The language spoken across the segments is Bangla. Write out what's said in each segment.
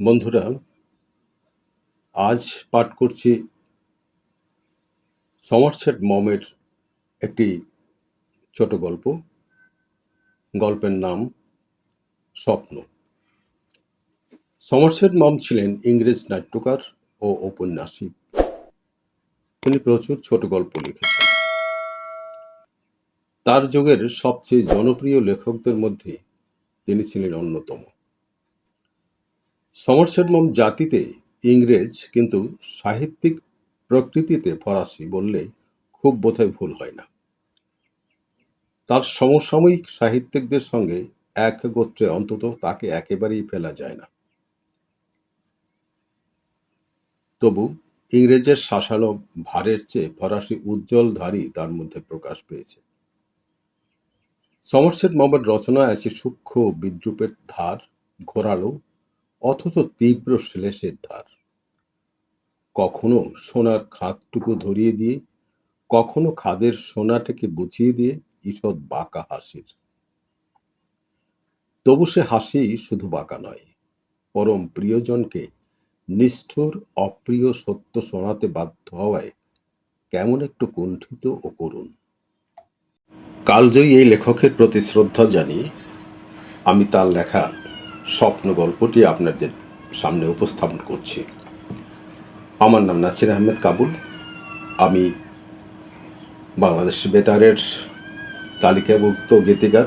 বন্ধুরা, আজ পাঠ করছি সমরসেট মমের একটি ছোট গল্প। গল্পের নাম স্বপ্ন। সমরসেট মম ছিলেন ইংরেজ নাট্যকার ও ঔপন্যাসিক তিনি প্রচুর ছোট গল্প লিখেছেন। তার যুগের সবচেয়ে জনপ্রিয় লেখকদের মধ্যে তিনি ছিলেন অন্যতম। সমরসেট মম জাতিতে ইংরেজ কিন্তু সাহিত্যিক প্রকৃতিতে ফরাসি বললে খুব বোধহয় ভুল হয় না। তার সমসাময়িক সাহিত্যিকদের সঙ্গে এক গোত্রে অন্তত তাকে একেবারেই ফেলা যায় না। তবু ইংরেজের শাসানো ভারের চেয়ে ফরাসি উজ্জ্বল ধারী তার মধ্যে প্রকাশ পেয়েছে। সমরসেট মমের রচনায় আছে সূক্ষ্ম বিদ্রুপের ধার, ঘোরালো অথচ তীব্র শ্লেষের ধার। কখনো সোনার খাদটুকু ধরিয়ে দিয়ে, কখনো খাদের সোনাটাকে বুঝিয়ে দিয়ে ঈষৎ বাঁকা হাসির। তবু সে হাসি শুধু বাঁকা নয়, পরম প্রিয়জনকে নিষ্ঠুর, অপ্রিয় সত্য শোনাতে বাধ্য হওয়ায় কেমন একটু কুণ্ঠিত ও করুণ। কালজয়ী এই লেখকের প্রতি শ্রদ্ধা জানিয়ে আমি তার লেখা স্বপ্ন গল্পটি আপনাদের সামনে উপস্থাপন করছি। আমার নাম নাসির আহমেদ কাবুল। আমি বাংলাদেশ বেতারের তালিকাভুক্ত গীতিকার।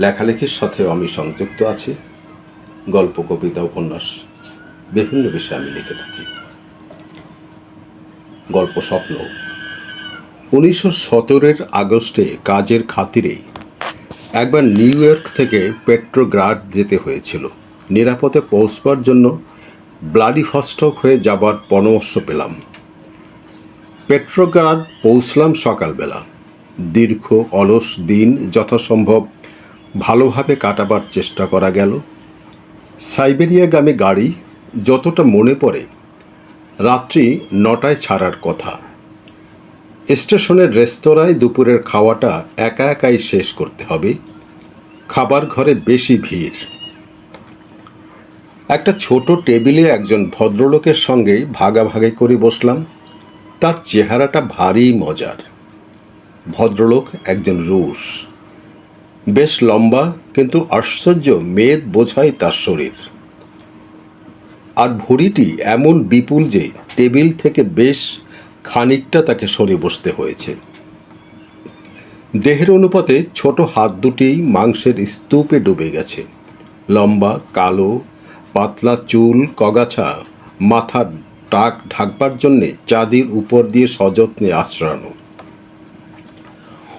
লেখালেখির সাথেও আমি সংযুক্ত আছি। গল্প, কবিতা, উপন্যাস, বিভিন্ন বিষয়ে আমি লিখে থাকি। গল্প স্বপ্ন। উনিশশো সতেরোর আগস্টে কাজের খাতিরে একবার নিউ ইয়র্ক থেকে পেট্রোগ্রাড যেতে হয়েছিল। নিরাপদে পৌঁছবার জন্য ব্লাডি ফস্টক হয়ে যাবার পরামর্শ পেলাম। পেট্রোগ্রাড পৌঁছলাম সকালবেলা। দীর্ঘ, অলস দিন যথাসম্ভব ভালোভাবে কাটাবার চেষ্টা করা গেল। সাইবেরিয়াগামী গাড়ি যতটা মনে পড়ে, রাত্রি নটায় ছাড়ার কথা। স্টেশনের রেস্তোরাঁয় দুপুরের খাওয়াটা একা একাই শেষ করতে হবে। খাবার ঘরে বেশি ভিড়। একটা ছোট টেবিলে একজন ভদ্রলোকের সঙ্গেই ভাগাভাগি করে বসলাম। তার চেহারাটা ভারী মজার। ভদ্রলোক একজন রুশ। বেশ লম্বা কিন্তু আশ্চর্য মেদ বোঝায় তার শরীর। আর ভুঁড়িটি এমন বিপুল যে টেবিল থেকে বেশ খানিকটা তাকে সরে বসতে হয়েছে। দেহের অনুপাতে ছোট হাত দুটিই মাংসের স্তূপে ডুবে গেছে। লম্বা, কালো, পাতলা চুল, কগাছা মাথার টাক ঢাকবার জন্যে চাঁদির উপর দিয়ে সযত্নে আশ্রানো।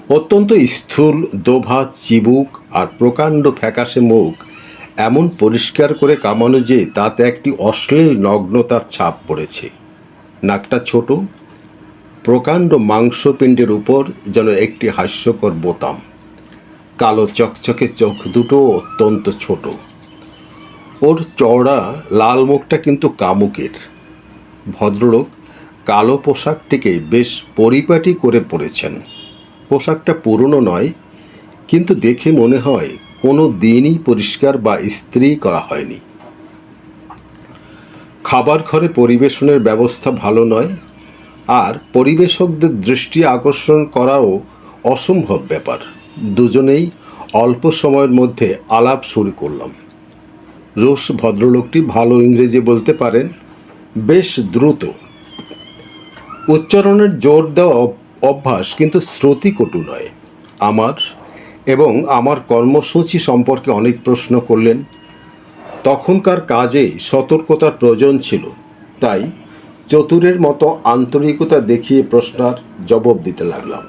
অত্যন্ত স্থূল, দোভা, চিবুক আর প্রকাণ্ড ফ্যাকাশে মুখ এমন পরিষ্কার করে কামানো যে তাতে একটি অশ্লীল নগ্নতার ছাপ পড়েছে। নাকটা ছোট প্রকাণ্ড মাংসপিণ্ডের উপর যেন একটি হাস্যকর বোতাম। কালো চকচকে চোখ দুটো অত্যন্ত ছোট। ওর চওড়া লাল মুখটা কিন্তু কামুকের। ভদ্রলোক কালো পোশাকটিকে বেশ পরিপাটি করে পরেছেন। পোশাকটা পুরনো নয়, কিন্তু দেখে মনে হয় কোনো দিনই পরিষ্কার বা ইস্ত্রি করা হয়নি। খাবার ঘরে পরিবেশনের ব্যবস্থা ভালো নয় আর পরিবেশকদের দৃষ্টি আকর্ষণ করাও অসম্ভব ব্যাপার। দুজনেই অল্প সময়ের মধ্যে আলাপ শুরু করলাম। রুশ ভদ্রলোকটি ভালো ইংরেজি বলতে পারেন, বেশ দ্রুত। উচ্চারণের জোর দেওয়া অভ্যাস কিন্তু শ্রুতিকটু নয়। আমার এবং আমার কর্মসূচি সম্পর্কে অনেক প্রশ্ন করলেন। তখনকার কাজে সতর্কতার প্রয়োজন ছিল, তাই চতুরের মতো আন্তরিকতা দেখিয়ে প্রশ্নার জবাব দিতে লাগলাম।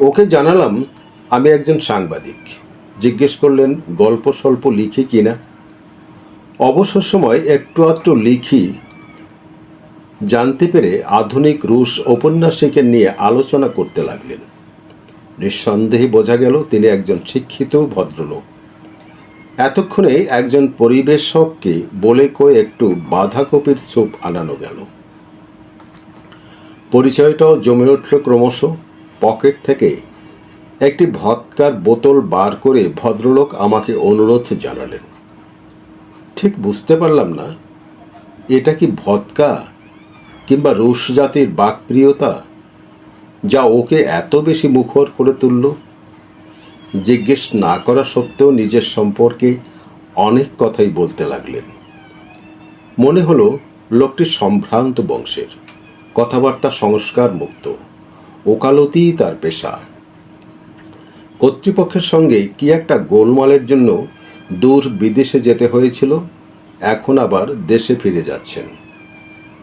ওকে জানালাম, আমি একজন সাংবাদিক। জিজ্ঞেস করলেন, গল্প স্বল্প লিখি কিনা অবসর সময় একটু আধটু লিখি, জানতে পেরে আধুনিক রুশ ঔপন্যাসিকের নিয়ে আলোচনা করতে লাগলেন। নিঃসন্দেহে বোঝা গেল, তিনি একজন শিক্ষিত ভদ্রলোক। এতক্ষণে একজন পরিবেশককে বলে কয়ে একটু বাঁধাকপির স্যুপ আনানো গেল। পরিচয়টাও জমে উঠল ক্রমশ। পকেট থেকে একটি ভদকার বোতল বার করে ভদ্রলোক আমাকে অনুরোধ জানালেন। ঠিক বুঝতে পারলাম না, এটা কি ভদকা কিংবা রুশ জাতির বাকপ্রিয়তা যা ওকে এত বেশি মুখর করে তুলল? জিজ্ঞেস না করা সত্ত্বেও নিজের সম্পর্কে অনেক কথাই বলতে লাগলেন। মনে হলো লোকটি সম্ভ্রান্ত বংশের, কথাবার্তা সংস্কার মুক্ত ওকালতি তার পেশা। কর্তৃপক্ষের সঙ্গে কি একটা গোলমালের জন্য দূর বিদেশে যেতে হয়েছিল, এখন আবার দেশে ফিরে যাচ্ছেন।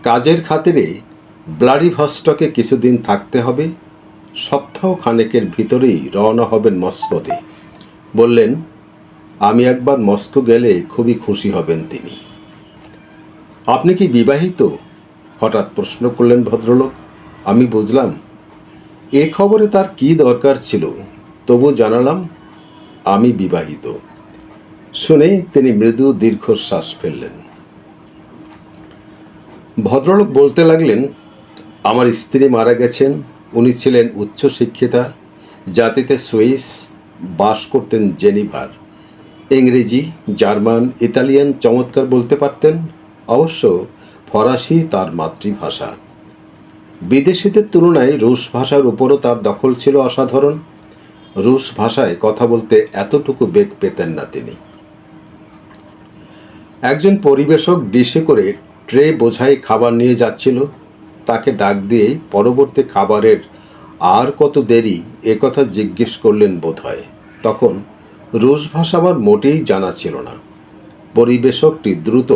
কাজের খাতিরে ব্লাডি ভস্টকে কিছুদিন থাকতে হবে সপ্তাহ খানেকের ভিতরেই রওনা হবেন মস্কোতে। বললেন, আমি একবার মস্কো গেলে খুবই খুশি হবেন তিনি। আপনি কি বিবাহিত? হঠাৎ প্রশ্ন করলেন ভদ্রলোক। আমি বুঝলাম। এ খবরে তার কি দরকার ছিল, তবু জানালাম, আমি বিবাহিত। শুনে তিনি মৃদু দীর্ঘশ্বাস ফেললেন। ভদ্রলোক বলতে লাগলেন, আমার স্ত্রী মারা গেছেন উনি ছিলেন উচ্চশিক্ষিতা জাতিতে সুইস, বাস করতেন জেনিভার। ইংরেজি, জার্মান, ইতালিয়ান চমৎকার বলতে পারতেন, অবশ্য ফরাসি তার মাতৃভাষা। বিদেশিদের তুলনায় রুশ ভাষার উপরও তার দখল ছিল অসাধারণ। রুশ ভাষায় কথা বলতে এতটুকু বেগ পেতেন না তিনি। একজন পরিবেশক ডিশে করে ট্রে বোঝাই খাবার নিয়ে যাচ্ছিল। তাকে ডাক দিয়ে পরবর্তী খাবারের আর কত দেরি একথা জিজ্ঞেস করলেন বোধহয়। তখন রুশ ভাষা আমার মোটেই জানা ছিল না। পরিবেশকটি দ্রুত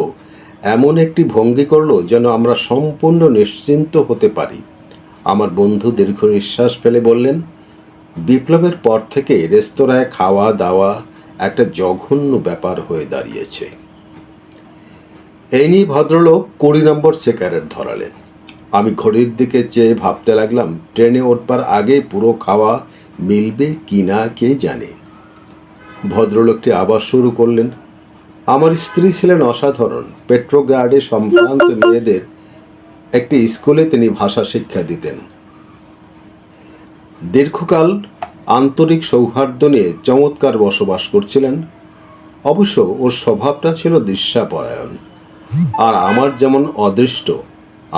এমন একটি ভঙ্গি করল যেন আমরা সম্পূর্ণ নিশ্চিন্ত হতে পারি। আমার বন্ধু দীর্ঘ নিঃশ্বাস ফেলে বললেন, বিপ্লবের পর থেকে রেস্তোরাঁয় খাওয়া দাওয়া একটা জঘন্য ব্যাপার হয়ে দাঁড়িয়েছে। এই নিয়ে ভদ্রলোক কুড়ি নম্বর চেকারের ধরালেন। আমি ঘড়ির দিকে চেয়ে ভাবতে লাগলাম, ট্রেনে ওঠবার আগে পুরো খাওয়া মিলবে কি না, কে জানে। ভদ্রলোকটি আবার শুরু করলেন, আমার স্ত্রী ছিলেন অসাধারণ, পেট্রোগার্ডে সম্ভ্রান্ত মেয়েদের একটি স্কুলে তিনি ভাষা শিক্ষা দিতেন। দীর্ঘকাল আন্তরিক সৌহার্দ্য নিয়ে চমৎকার বসবাস করছিলেন, অবশ্য ওর স্বভাবটা ছিল দৃশ্যাপরায়ণ আর আমার যেমন অদৃষ্ট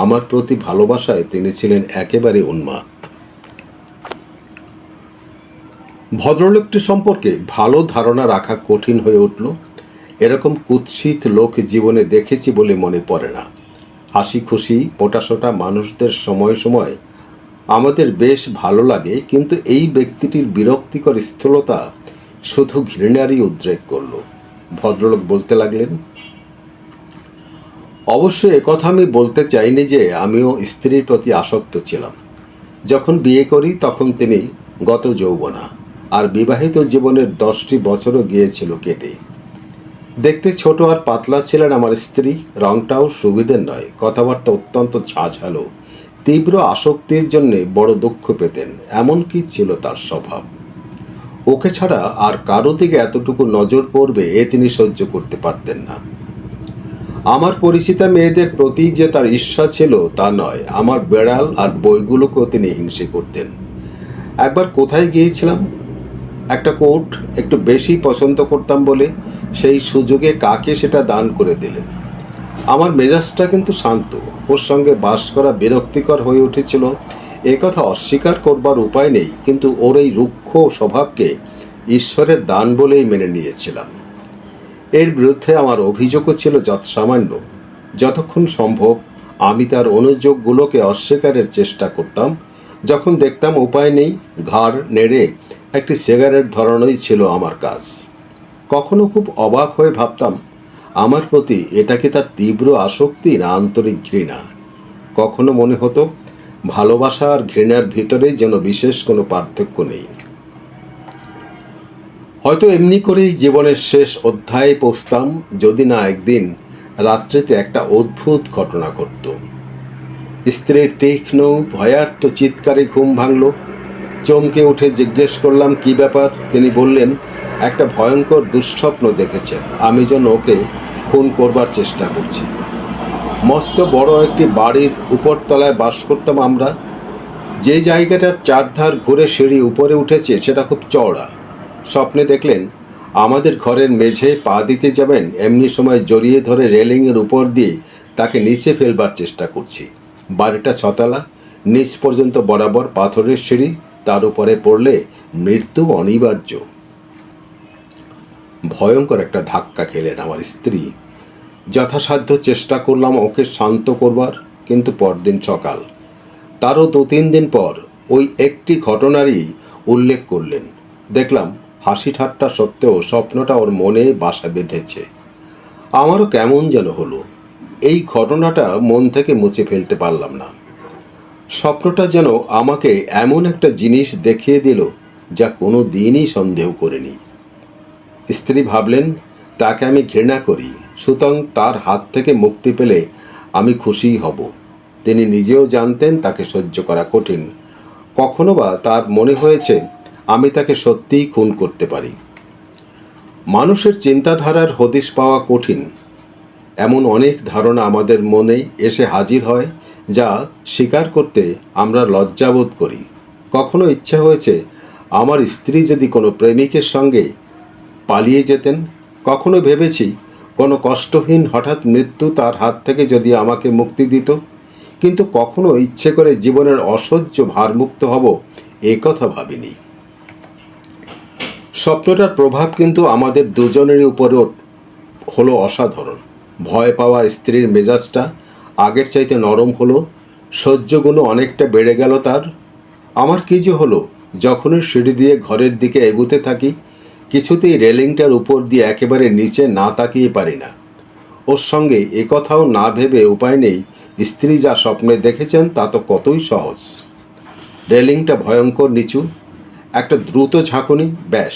আমার প্রতি ভালোবাসায় তিনি ছিলেন একেবারে উন্মাদ। ভদ্রলোকটি সম্পর্কে ভালো ধারণা রাখা কঠিন হয়ে উঠল। এরকম কুৎসিত লোক জীবনে দেখেছি বলে মনে পড়ে না। হাসি খুশি, মোটাসোটা মানুষদের সময় সময় আমাদের বেশ ভালো লাগে, কিন্তু এই ব্যক্তিটির বিরক্তিকর স্থূলতা শুধু ঘৃণারই উদ্রেক করল। ভদ্রলোক বলতে লাগলেন অবশ্য কথা আমি বলতে চাইনি যে আমিও স্ত্রীর প্রতি আসক্ত ছিলাম। যখন বিয়ে করি তখন তিনি গত যৌবনা আর বিবাহিত জীবনের দশটি বছরও গিয়েছিল কেটে। দেখতে ছোট আর পাতলা ছিলেন আমার স্ত্রী, রংটাও সুবিধের নয়, কথাবার্তা অত্যন্ত ঝাঝালো, তীব্র আসক্তির জন্যে বড় দুঃখ পেতেন এমন কি ছিল তার স্বভাব। ওকে ছাড়া আর কারও দিকে এতটুকু নজর পড়বে এ তিনি সহ্য করতে পারতেন না। আমার পরিচিতা মেয়েদের প্রতি যে তার ঈর্ষা ছিল তা নয়। আমার বেড়াল আর বইগুলোকেও তিনি হিংসে করতেন। একবার কোথায় গিয়েছিলাম? একটা কোট একটু বেশি পছন্দ করতাম বলে সেই সুযোগে কাকে সেটা দান করে দিলেন। আমার মেজাজটা কিন্তু শান্ত। ওর সঙ্গে বাস করা বিরক্তিকর হয়ে উঠেছিল। এ কথা অস্বীকার করবার উপায় নেই, কিন্তু ওর এই রুক্ষ স্বভাবকে ঈশ্বরের দান বলেই মেনে নিয়েছিলাম। এর বিরুদ্ধে আমার অভিযোগও ছিল যৎসামান্য। যতক্ষণ সম্ভব আমি তার অনুযোগগুলোকে অস্বীকারের চেষ্টা করতাম। যখন দেখতাম উপায় নেই, ঘাড় নেড়ে একটি সিগারেট ধরানোই ছিল আমার কাজ। কখনো খুব অবাক হয়ে ভাবতাম, আমার প্রতি এটা কি তার তীব্র আসক্তি না আন্তরিক ঘৃণা? কখনো মনে হতো, ভালোবাসা আর ঘৃণার ভিতরে যেন বিশেষ কোনো পার্থক্য নেই। হয়তো এমনি করেই জীবনের শেষ অধ্যায়ে পৌঁছতাম, যদি না একদিন রাত্রিতে একটা অদ্ভুত ঘটনা ঘটত। স্ত্রীর তীক্ষ্ণ ভয়ার্থ চিৎকারে ঘুম ভাঙল। চমকে উঠে জিজ্ঞেস করলাম, কি ব্যাপার? তিনি বললেন, একটা ভয়ঙ্কর দুঃস্বপ্ন দেখেছেন। আমি যেন ওকে খুন করবার চেষ্টা করছি। মস্ত বড় একটি বাড়ির উপরতলায় বাস করতাম আমরা। যে জায়গাটার চারধার ঘুরে সিঁড়ি উপরে উঠেছে, সেটা খুব চওড়া। স্বপ্নে দেখলেন, আমাদের ঘরের মেঝে পা দিতে যাবেন, এমনি সময় জড়িয়ে ধরে রেলিংয়ের উপর দিয়ে তাকে নিচে ফেলবার চেষ্টা করছি। বাড়িটা ছতলা, নিচ পর্যন্ত বরাবর পাথরের সিঁড়ি, তার উপরে পড়লে মৃত্যু অনিবার্য। ভয়ঙ্কর একটা ধাক্কা খেলেন আমার স্ত্রী। যথাসাধ্য চেষ্টা করলাম ওকে শান্ত করবার, কিন্তু পরদিন সকাল। তারও দু তিন দিন পর ওই একটি ঘটনারই উল্লেখ করলেন। দেখলাম হাসি ঠাট্টা সত্ত্বেও স্বপ্নটা ওর মনে বাসা বেঁধেছে। আমারও কেমন যেন হলো। এই ঘটনাটা মন থেকে মুছে ফেলতে পারলাম না। স্বপ্নটা যেন আমাকে এমন একটা জিনিস দেখিয়ে দিল যা কোনো দিনই সন্দেহ করিনি। স্ত্রী ভাবলেন, তাকে আমি ঘৃণা করি, সুতরাং তার হাত থেকে মুক্তি পেলে আমি খুশিই হব। তিনি নিজেও জানতেন তাকে সহ্য করা কঠিন। কখনো বা তার মনে হয়েছে আমি তাকে সত্যিই খুন করতে পারি। মানুষের চিন্তাধারার হদিশ পাওয়া কঠিন। এমন অনেক ধারণা আমাদের মনে এসে হাজির হয়, যা স্বীকার করতে আমরা লজ্জাবোধ করি। কখনো ইচ্ছা হয়েছে আমার স্ত্রী যদি কোনো প্রেমিকের সঙ্গে পালিয়ে যেতেন। কখনো ভেবেছি কোনো কষ্টহীন হঠাৎ মৃত্যু তার হাত থেকে যদি আমাকে মুক্তি দিত। কিন্তু কখনো ইচ্ছে করে জীবনের অসহ্য ভারমুক্ত হব এ কথা ভাবিনি। স্বপ্নটার প্রভাব কিন্তু আমাদের দুজনেরই উপরে হলো অসাধারণ। ভয় পাওয়া স্ত্রীর মেজাজটা আগের চাইতে নরম হলো সহ্যগুণ অনেকটা বেড়ে গেল তার। আমার কি যে হলো, যখনই সিঁড়ি দিয়ে ঘরের দিকে এগুতে থাকি, কিছুতেই রেলিংটার উপর দিয়ে একেবারে নিচে না তাকিয়ে পারি না। ওর সঙ্গে এ কথাও না ভেবে উপায় নেই, স্ত্রী যা স্বপ্নে দেখেছেন তা তো কতই সহজ। রেলিংটা ভয়ঙ্কর নিচু একটা দ্রুত ঝাঁকুনি, ব্যাস,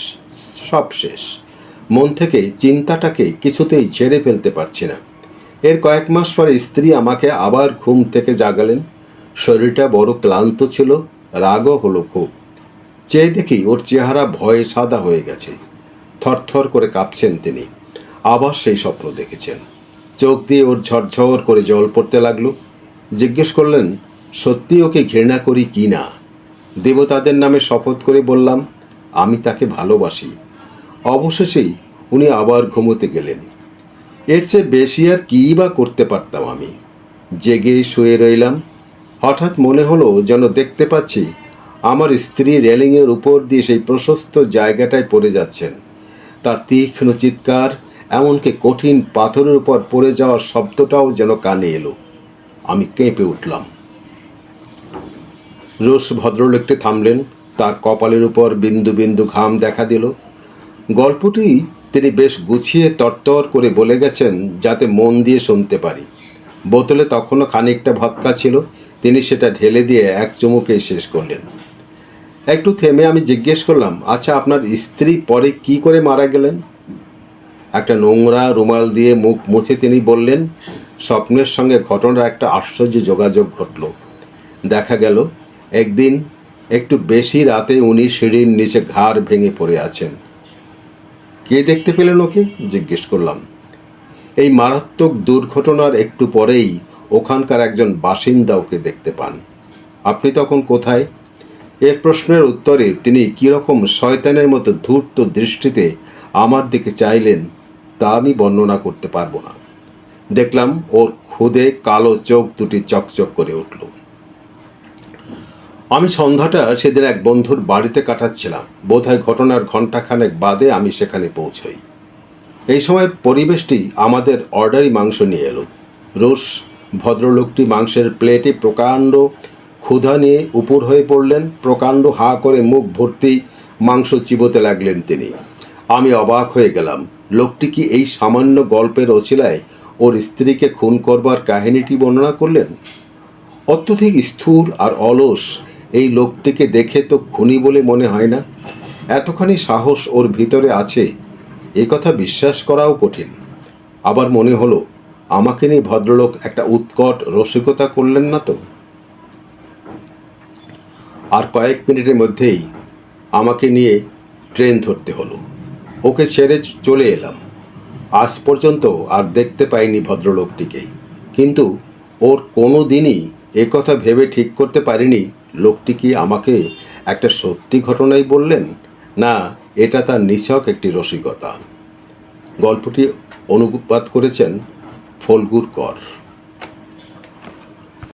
সব শেষ। মন থেকে চিন্তাটাকে কিছুতেই ঝেড়ে ফেলতে পারছি না। এর কয়েক মাস পরে স্ত্রী আমাকে আবার ঘুম থেকে জাগালেন। শরীরটা বড় ক্লান্ত ছিল, রাগও হলো খুব। চেয়ে দেখি ওর চেহারা ভয়ে সাদা হয়ে গেছে। থরথর করে কাঁপছেন তিনি। আবার সেই স্বপ্ন দেখেছেন। চোখ দিয়ে ওর ঝরঝর করে জল পড়তে লাগল। জিজ্ঞেস করলেন, সত্যি ওকে ঘৃণা করি কি না? দেবতাদের নামে শপথ করে বললাম, আমি তাকে ভালোবাসি। অবশেষেই উনি আবার ঘুমোতে গেলেন। এর চেয়ে বেশি আর কী বা করতে পারতাম আমি? জেগে শুয়ে রইলাম। হঠাৎ মনে হলো যেন দেখতে পাচ্ছি আমার স্ত্রী রেলিংয়ের উপর দিয়ে সেই প্রশস্ত জায়গাটায় পড়ে যাচ্ছেন। তার তীক্ষ্ণ চিৎকার, এমনকি কঠিন পাথরের উপর পড়ে যাওয়ার শব্দটাও যেন কানে এলো। আমি কেঁপে উঠলাম। রোষ ভদ্রলোকটি থামলেন, তার কপালের উপর বিন্দু বিন্দু ঘাম দেখা দিল। গল্পটি তিনি বেশ গুছিয়ে তরতর করে বলে গেছেন যাতে মন দিয়ে শুনতে পারি। বোতলে তখনও খানিকটা ভৎকা ছিল, তিনি সেটা ঢেলে দিয়ে এক চুমুকেই শেষ করলেন। একটু থেমে আমি জিজ্ঞেস করলাম আচ্ছা আপনার স্ত্রী পরে কি করে মারা গেলেন? একটা নোংরা রুমাল দিয়ে মুখ মুছে তিনি বললেন, স্বপ্নের সঙ্গে ঘটনার একটা আশ্চর্য যোগাযোগ ঘটল। দেখা গেল একদিন একটু বেশি রাতে উনি সিঁড়ির নিচে ঘাড় ভেঙে পড়ে আছেন। কে দেখতে পেলেন ওকে? জিজ্ঞেস করলাম। এই মারাত্মক দুর্ঘটনার একটু পরেই ওখানকার একজন বাসিন্দা ওকে দেখতে পান। আপনি তখন কোথায়? এর প্রশ্নের উত্তরে তিনি কীরকম শয়তানের মতো ধূর্ত দৃষ্টিতে আমার দিকে চাইলেন, তা আমি বর্ণনা করতে পারব না। দেখলাম ওর খুদে কালো চোখ দুটি চকচক করে উঠল। আমি সন্ধ্যাটা সেদিন এক বন্ধুর বাড়িতে কাটাচ্ছিলাম। বোধহয় ঘটনার ঘণ্টাখানেক বাদে আমি সেখানে পৌঁছই। এই সময় পরিবেশটি আমাদের অর্ডারি মাংস নিয়ে এলো। রোষ ভদ্রলোকটি মাংসের প্লেটে প্রকাণ্ড ক্ষুধা নিয়ে উপর হয়ে পড়লেন। প্রকাণ্ড হা করে মুখ ভর্তি মাংস চিবোতে লাগলেন তিনি। আমি অবাক হয়ে গেলাম, লোকটি কি এই সামান্য গল্পের অছিলায় ওর স্ত্রীকে খুন করবার কাহিনীটি বর্ণনা করলেন? অত্যধিক স্থূল আর অলস এই লোকটিকে দেখে তো খুনি বলে মনে হয় না। এতখানি সাহস ওর ভিতরে আছে, এ কথা বিশ্বাস করাও কঠিন। আবার মনে হলো, আমাকে নিয়ে ভদ্রলোক একটা উৎকট রসিকতা করলেন না তো? আর কয়েক মিনিটের মধ্যেই আমাকে নিয়ে ট্রেন ধরতে হলো। ওকে ছেড়ে চলে এলাম। আজ পর্যন্ত আর দেখতে পাইনি ভদ্রলোকটিকে। কিন্তু ওর কোনো দিনই কথা ভেবে ঠিক করতে পারিনি লোকটি কি আমাকে একটা সত্যি ঘটনাই বললেন? না, এটা তার নিছক একটি রসিকতা। গল্পটি অনুবাদ করেছেন ফলগুর কর